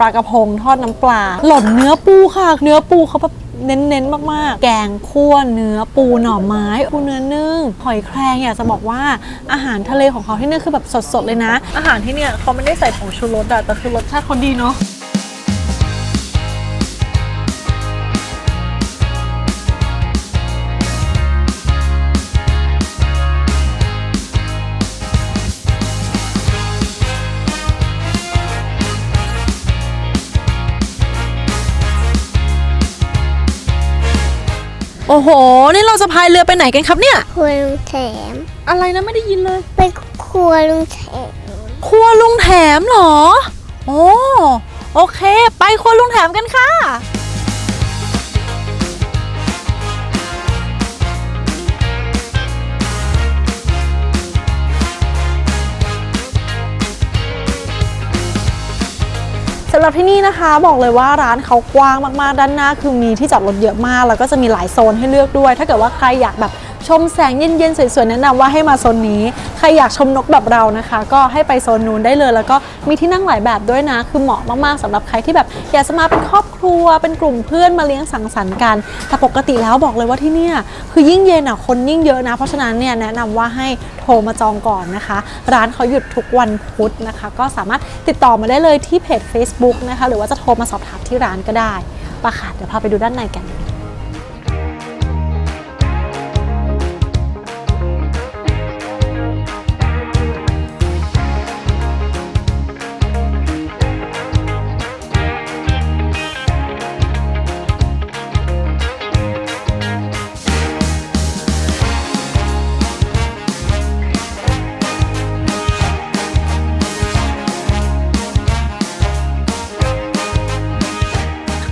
ปลากระพงทอดน้ำปลา หล่นเนื้อปูค่ะ เนื้อปูเขาแบบเน้นๆ มากๆ แกงคั่วเนื้อปูหน่อไม้ปูเนื้อนึ่งหอยแครงอยากจะบอกว่าอาหารทะเลของเขาที่นี่คือแบบสดๆเลยนะ อาหารที่เนี่ยเขาไม่ได้ใส่ผงชูรสอะแต่คือรสชาติเขาดีเนาะ โอ้โห นี่เราจะพายเรือไปไหนกันครับเนี่ย ครัวลุงแถม อะไรนะไม่ได้ยินเลย ไปครัวลุงแถม ครัวลุงแถมเหรอ โอ้ โอเค ไปครัวลุงแถมกันค่ะ รับที่นี่นะคะบอกเลยว่าร้านเขากว้างมากๆด้านหน้า คือมีที่จอดรถเยอะมาก แล้วก็จะมีหลายโซนให้เลือกด้วย ถ้าเกิดว่าใครอยากแบบ ชมแสงเย็นๆสวยๆแนะนำว่าให้มาโซนนี้ ใครอยากชมนกแบบเรานะคะ ก็ให้ไปโซนนู้นได้เลย แล้วก็มีที่นั่งหลายแบบด้วยนะ คือเหมาะมากๆสำหรับใครที่แบบอยากจะมาเป็นครอบครัวเป็นกลุ่มเพื่อนมาเลี้ยงสังสรรค์กัน แต่ปกติแล้วบอกเลยว่าที่เนี่ยคือยิ่งเย็นอะคนยิ่งเยอะนะ เพราะฉะนั้นเนี่ยแนะนำว่าให้โทรมาจองก่อนนะคะ ร้านเขาหยุดทุกวันพุธนะคะ ก็สามารถติดต่อมาได้เลยที่เพจ Facebook นะคะหรือว่าจะโทรมาสอบถามที่ร้านก็ได้ปะค่ะเดี๋ยวพาไปดูด้านในกัน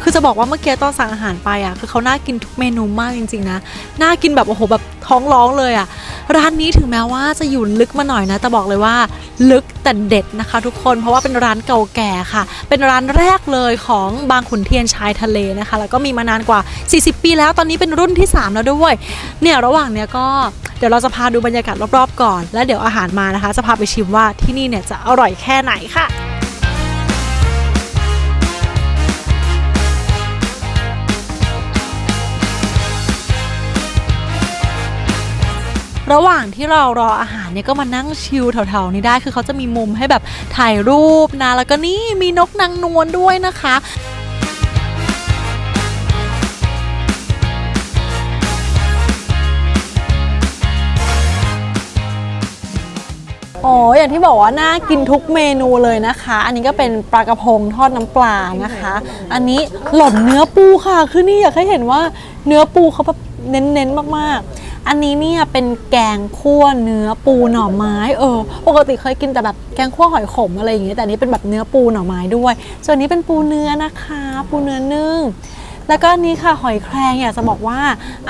คือจะบอกว่าเมื่อกี้ตอนสั่งอาหารไปอะคือเขาน่ากินทุกเมนูมากจริงๆนะน่ากินแบบโอ้โหแบบท้องร้องเลยอะร้านนี้ถึงแม้ว่าจะอยู่ลึกมาหน่อยนะ แต่บอกเลยว่าลึกแต่เด็ดนะคะ ทุกคนเพราะว่าเป็นร้านเก่าแก่ค่ะ เป็นร้านแรกเลยของบางขุนเทียนชายทะเลนะคะ แล้วก็มีมานานกว่า 40 ปีแล้วตอนนี้เป็นรุ่นที่ 3 แล้วด้วย เนี่ยระหว่างเนี้ยก็เดี๋ยวเราจะพาดูบรรยากาศรอบๆก่อน แล้วเดี๋ยวอาหารมานะคะ จะพาไปชิมว่าที่นี่เนี่ยจะอร่อยแค่ไหนค่ะ ระหว่างที่เรารออาหารเนี่ยก็มานั่งชิลแถวๆนี้ได้ คือเขาจะมีมุมให้แบบถ่ายรูปนะ แล้วก็นี่มีนกนางนวลด้วยนะคะโอ้อย่างที่บอกว่าน่ากินทุกเมนูเลยนะคะ อันนี้ก็เป็นปลากระพงทอดน้ำปลานะคะ อันนี้หล่นเนื้อปูค่ะ คือนี่อยากให้เห็นว่าเนื้อปูเขาแบบเน้นๆมากๆ อันนี้เนี่ยเป็นแกงคั่วเนื้อปูหน่อไม้เออปกติเคยกินแต่แบบแกงคั่วหอยขมอะไรอย่างเงี้ยแต่อันนี้เป็นแบบเนื้อปูหน่อไม้ด้วย ส่วนนี้เป็นปูเนื้อนะคะ ปูเนื้อนึ่งแล้วก็อันนี้ค่ะหอยแครงอยากจะบอกว่า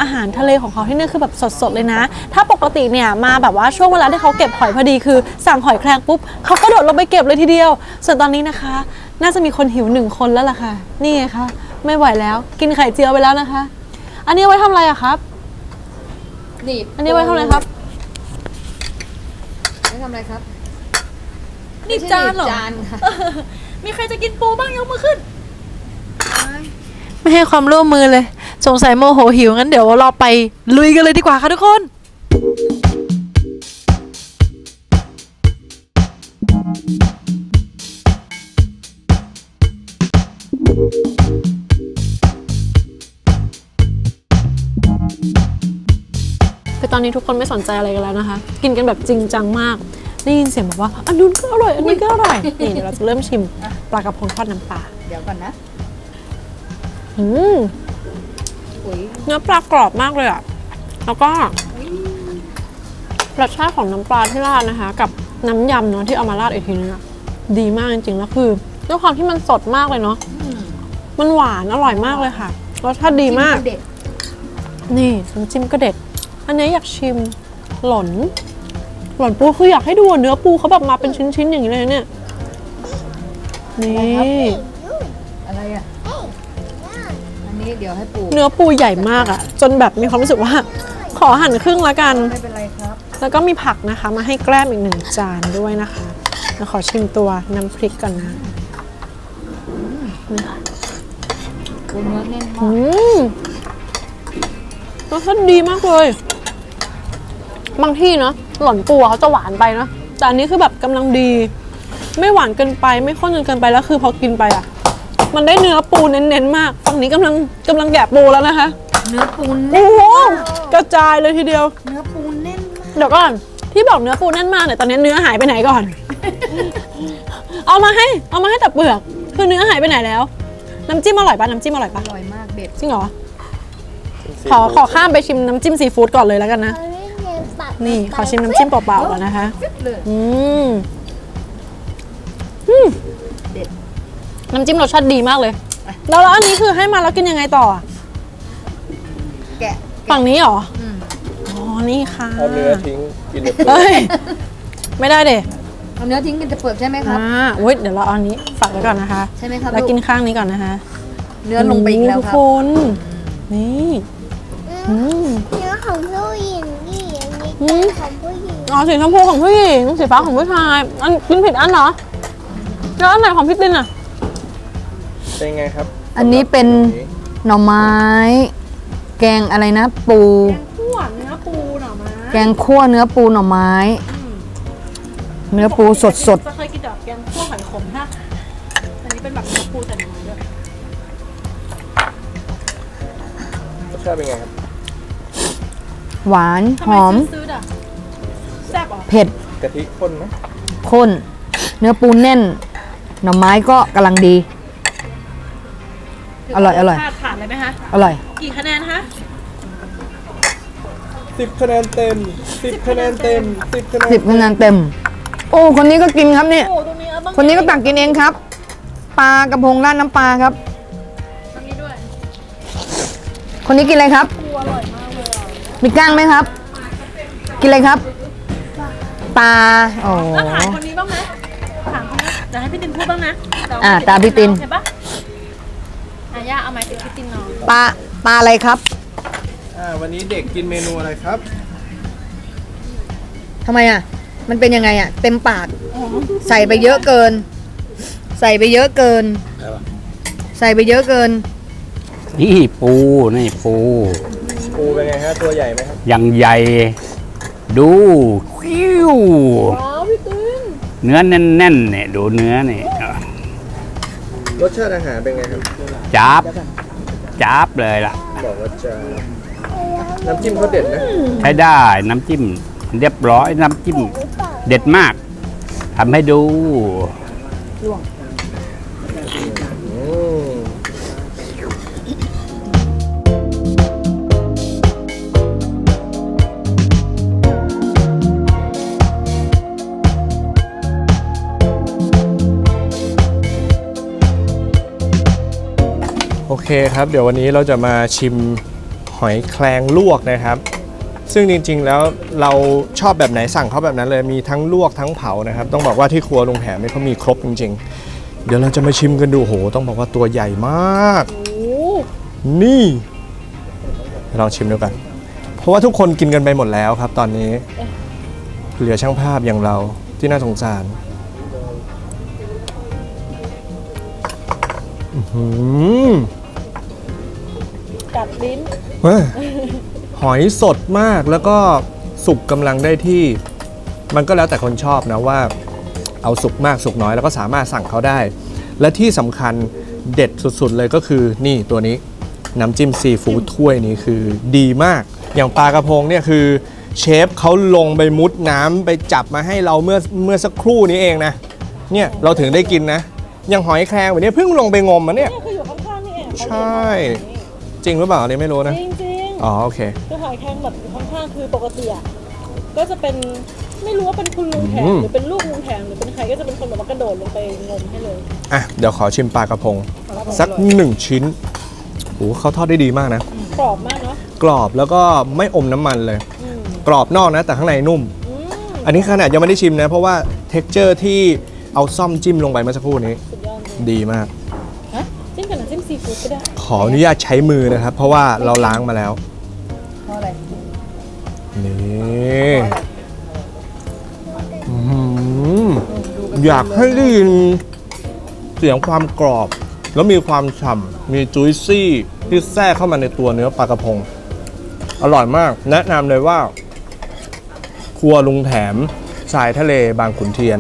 อาหารทะเลของเขาที่นี่คือแบบสดๆเลยนะ ถ้าปกติเนี่ยมาแบบว่าช่วงเวลาที่เขาเก็บหอยพอดีคือ สั่งหอยแครงปุ๊บเขาก็โดดลงไปเก็บเลยทีเดียว ส่วนตอนนี้นะคะ น่าจะมีคนหิวหนึ่งคนแล้วล่ะค่ะ นี่ไงคะไม่ไหวแล้ว กินไข่เจียวไปแล้วนะคะ อันนี้ไว้ทำอะไรอะครับ หนีบอันนี้ไว้ทำอะไรครับ ไว้ทำอะไรครับหนีบจานเหรอ ไม่ใช่นีบจานค่ะมีใครจะกินปูบ้างยกมือขึ้น ไม่ให้ความร่วมมือเลย สงสัยโมโหหิว งั้นเดี๋ยวเราไปลุยกันเลยดีกว่าค่ะทุกคน คือตอนนี้ทุกคนไม่สนใจอะไรกันแล้วนะคะ กินกันแบบจริงจังมากได้ยินเสียงแบบว่าอันนู้นก็อร่อยอันนี้ก็อร่อยนี่เดี๋ยวเราจะเริ่มชิมปลากระพงทอดน้ำปลาเดี๋ยวก่อนนะอืมปุ๋ยเนื้อปลากรอบมากเลยอะแล้วก็รสชาติของน้ำปลาที่ราดนะคะ กับน้ำยำเนาะที่เอามาราดอีกทีนึงอะดีมากจริงๆแล้วคือด้วยความที่มันสดมากเลยเนาะมันหวานอร่อยมากเลยค่ะรสชาติดีมาก เด็ดนี่น้ำจิ้มก็เด็ด อันนี้อยากชิมหล่น หล่นปูคืออยากให้ดูอะเนื้อปูเขาแบบมาเป็นชิ้นๆอย่างนี้เลยนะเนี่ยนี่อะไรอะ อันนี้เดี๋ยวให้ปู่เนื้อปูใหญ่มากอะจนแบบมีความรู้สึกว่า ขอหั่นครึ่งละกัน ไม่เป็นไรครับ แล้วก็มีผักนะคะ มาให้แกล้มอีกหนึ่งจานด้วยนะคะแล้วขอชิมตัวน้ำพริกก่อนนะอปูเนื้อแน่นมาอืกมรสชาติดีมากเลย บางที่เนาะหล่อนปูอะเขาจะหวานไปเนาะแต่อันนี้คือแบบกำลังดี ไม่หวานเกินไป ไม่ข้นจนเกินไปแล้วคือพอกินไปอะ มันได้เนื้อปูเน้นๆมากฝั่งนี้กำลังกำลังแกะปูแล้วนะคะ เนื้อปูแน่โอ้นโหกระจายเลยทีเดียว เนื้อปูแน่นมากเดี๋ยวก่อนที่บอกเนื้อปูแน่นมากเนี่ยตอนนี้เนื้อหายไปไหนก่อน เอามาให้ เอามาให้แต่เปลือก คือเนื้อหายไปไหนแล้ว น้ำจิ้มอร่อยปะน้ำจิ้มอร่อยอปะร่อยมากเด็ดจริงเหรอขอขอข้ามไปชิมน้ำจิ้มซีฟู้ดก่อนเลยแล้วกันนะเขาเรียกเงิ นปากนี่ขอชิมน้ำจิ้มเปล่าๆก่อนนะคะฟิตเลยอืมอืมเด็ดน้ำจิ้มรสชาติดีมากเลย แล้วแล้วอันนี้คือให้มาแล้วกินยังไงต่ออะแกะฝั่งนี้เหรออืมอ๋อ นี่ค่ะเอาเนื้อทิ้งกินแต่เปลือกเอ้ยไม่ได้เด็เอาเนื้อทิ้งกันจะเปลือกใช่ไหมครับอ่าอุ้ยเดี๋ยวเราเอาอันนี้ฝากไว้ก่อนนะคะ ใช่ไหมครับแล้วลูกกินข้างนี้ก่อนนะคะ เนื้อลงไปอีกแล้วทุกครัคบนนี่อืมเนื้อของผู้หญิงนี่ อันนี้อืมของผู้หญิงอ๋อสีชมพูของผู้หญิงสีฟ้าของผู้ชายอันกินผิดอันเหรอแล้วอันไหนของพี่ตินอะเป็นไงครับอันนี้เป็นหน่อไม้ แกงอะไรนะ ปู ขั้วเนื้อปูหน่อไม้แกงคั่วเนื้อปูหน่อไม้ เนื้อปูสดสดจะเคยกินแต่แกงคั่วหอยขมฮะอันนี้เป็นแบบเนื้อปูใส่หน่อไม้ด้วย รสชาติเป็นไงครับๆ หวานหทำไมอม ซื้อๆอะแซ่บเหรอเผ็ดกะทิข้นไหมข้น เนื้อปูแน่น หน่อไม้ก็กำลังดี อร่อยอร่อยสชาติผ่านเลยไหมคะอร่อย กี่คะแนนคะสิบคะแนนเต็มสิบคะแนนเต็มสิบคะแนนสิบคะแนนเต็ม โอ้คนนี้ก็กินครับเนี่ย โอ้ตรงนี้เอาบ้างคนนี้ก็ตักกินเองครับ ปลากระพงราดน้ำปลาครับ ตรงนี้ด้วยคนนี้กินอะไรครับมี ก้างไหมครับ กินอะไรครับ ปลาโอ้แล้วถามคนนี้บ้างไหมถามคนนี้เดี๋ยวให้พี่ตินพูดบ้างนะเดี๋ยวอ่าตามพี่ติน เห็นปะอะย่าเอาไม้ติดพี่ตินนอนปลาปลาอะไรครับอ่าวันนี้เด็กกินเมนูอะไรครับ ทำไมอะ มันเป็นยังไงอะ เต็มปาก ใส่ไปเยอะเกิน ใส่ไปเยอะเกิน ใส่ไปเยอะเกิน นี่ปูนี่ปู ปูเป็นไงฮะตัวใหญ่ไหมครับอย่างใหญ่ ดูคิ้วว้าวพี่ตินเนื้อแน่นๆเนี่ยดูเนื้อนี่รสชาติอาหารเป็นไงครับจับจับเลยล่ะ บอกว่าจะน้ำจิ้มเขาเด็ดนะใช้ได้น้ำจิ้ม เรียบร้อยน้ำจิ้ม เด็ดมากทำให้ดู เคครับ เดี๋ยววันนี้เราจะมาชิมหอยแครงลวกนะครับ ซึ่งจริง ๆ แล้วเราชอบแบบไหนสั่งเขาแบบนั้นเลยมีทั้งลวกทั้งเผานะครับ ต้องบอกว่าที่ครัวลุงแหมนี่เขามีครบจริง ๆ เดี๋ยวเราจะมาชิมกันดูโห ต้องบอกว่าตัวใหญ่มาก นี่ลองชิมดูกัน เพราะว่าทุกคนกินกันไปหมดแล้วครับ ตอนนี้ เหลือช่างภาพอย่างเราที่น่าสงสารอื้อหือ กัดลิ้นเฮ้ยหอยสดมากแล้วก็สุกกำลังได้ที่ มันก็แล้วแต่คนชอบนะว่า เอาสุกมากสุกน้อยแล้วก็สามารถสั่งเขาได้ และที่สำคัญเด็ดสุดๆเลยก็คือนี่ตัวนี้น้ำจิ้มซีฟู้ดถ้วยนี้คือดีมาก อย่างปลากระพงเนี่ยคือเชฟเขาลงไปมุดน้ำไปจับมาให้เราเมื่อเมื่อสักครู่นี้เองนะ เนี่ยเราถึงได้กินนะ อย่างหอยแครงแบบนี้เพิ่งลงไปงมมาเนี่ยนี่คืออยู่ข้างๆนี่เองใช่ จริงหรือเปล่าอันนี้ไม่รู้นะ จริงๆอ๋อโอเคคือหอยแครงแบบอยู่ข้างๆคือปกติอะก็จะเป็นไม่รู้ว่าเป็นคุณลุงแขอืงมหรือเป็นลูกลุงแขงหรือเป็นใครก็จะเป็นคนแบบว่ากระโดดลงไปงมให้เลยอะเดี๋ยวขอชิมปลากระพง สักหนึ่งชิ้นโอ้เขาทอดได้ดีมากนะ กรอบมากเนาะกรอบแล้วก็ไม่อมน้ำมันเลย อืมกรอบนอกนะแต่ข้างในนุ่ม อืมอันนี้ขนาดยังไม่ได้ชิมนะ เพราะว่าเท็กเจอร์ที่เอาซ่อมจิ้มลงไปเมื่อสักครู่นี้ สุดยอดเลยดีมาก ฮะจิ้มกับน้ำจิ้มซีฟู้ดก็ได้ ขออนุญาตใช้มือนะครับ เพราะว่าเราล้างมาแล้วเพราะอะไรนี่อื้อหืออยากให้ได้ยินเสียงความกรอบ แล้วมีความฉ่ำมีจุยซี่ที่แทรกเข้ามาในตัวเนื้อปลากระพง อร่อยมาก แนะนำเลยว่า ครัวลุงแถมสายทะเลบางขุนเทียน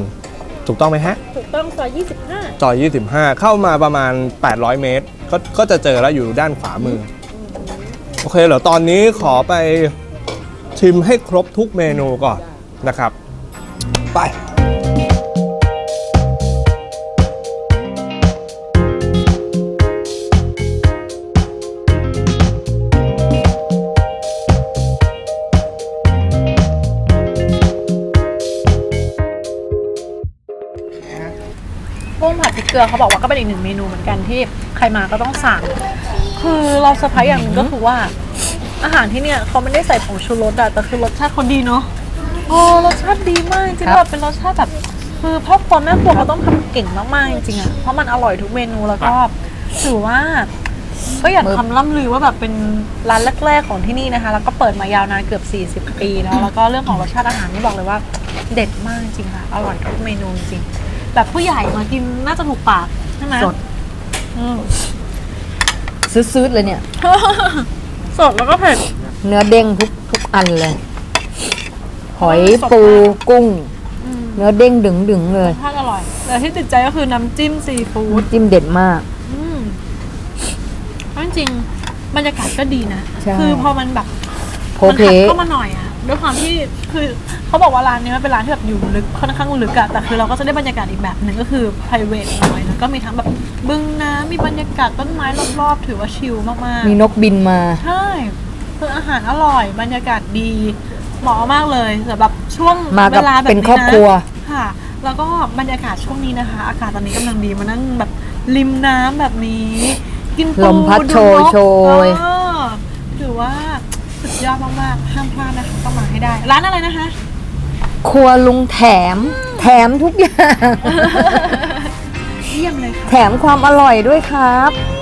ถูกต้องไหมฮะ ถูกต้องซอย25จอย 25 เข้ามาประมาณ 800 เมตร ก็ก็จะเจอแล้วอยู่ด้านขวามือ โอเคเดี๋ยวตอนนี้ขอไปชิมให้ครบทุกเมนูก่อนนะครับ ไป ลือเขาบอกว่าก็เป็นอีกหนึ่งเมนูเหมือนกันที่ใครมาก็ต้องสั่ง คือเราเซอร์ไพรส์อย่างหนึงก็คือว่า อาหารที่เนี่ยเขาไม่ได้ใส่ผงชูรสอะแต่คือรสชาติเขาดีเนาะโอ้รสชาติดีมากจริงๆแบบเป็นรสชาติแบบคือพ่อครัวแม่ครัวเขาต้องทำเก่งมากๆจริงๆอะเพราะมันอร่อยทุกเมนูแล้วก็ถือว่า ก็อยากคำล่ำลือว่าแบบเป็นร้านแรกๆของที่นี่นะคะ แล้วก็เปิดมายาวนานเกือบ 40 ปีเนาะแล้วก็เรื่องของรสชาติอาหารนี่บอกเลยว่า เด็ดมากจริงๆค่ะ อร่อยทุกเมนูจริงๆ แบบผู้ใหญ่มากินน่าจะถูกปากใช่ไหมสดอืม ซื้อๆเลยเนี่ย สดแล้วก็เผ็ด เนื้อเด้งทุกทุกอันเลย หอยปูกุ้งเนื้อเด้งดึงดึงๆเลยรสชาติอร่อยแต่ที่ติดใจก็คือน้ำจิ้มซีฟู้ด จิ้มเด็ดมาก อืมเพราะจริงๆบรรยากาศก็ดีนะ ใช่คือพอมันแบบโพมันเพหักเข้ามาหน่อยอะ ด้วยความที่คือเขาบอกว่าร้านนี้มันเป็นร้านที่แบบอยู่ลึกค่อนข้างลึกอะแต่คือเราก็จะได้บรรยากาศอีกแบบหนึ่งก็คือ p r i v a t หน่อยแล้วก็มีทั้งแบบบึงน้ำมีบรรยากาศต้นไม้รอบๆถือว่าชิลมากๆมีนกบินมาใช่คืออาหารอร่อยบรรยากาศดีเหมาะมากเลยสำหรับช่วงมากับเวลาแบบเป็นนี้ครอบครัว นะค่ะ แล้วก็บรรยากาศช่วงนี้นะคะ อากาศตอนนี้กำลังดีมานั่งแบบริมน้ำแบบนี้ กินปูลมพัดโชยนกโชย เออถือว่า สุดยอดมากๆห้ามพลาดนะคะต้องมาให้ได้ ร้านอะไรนะคะ ครัวลุงแถม แถมทุกอย่าง เยี่ยมเลยค่ะ แถมความอร่อยด้วยครับอ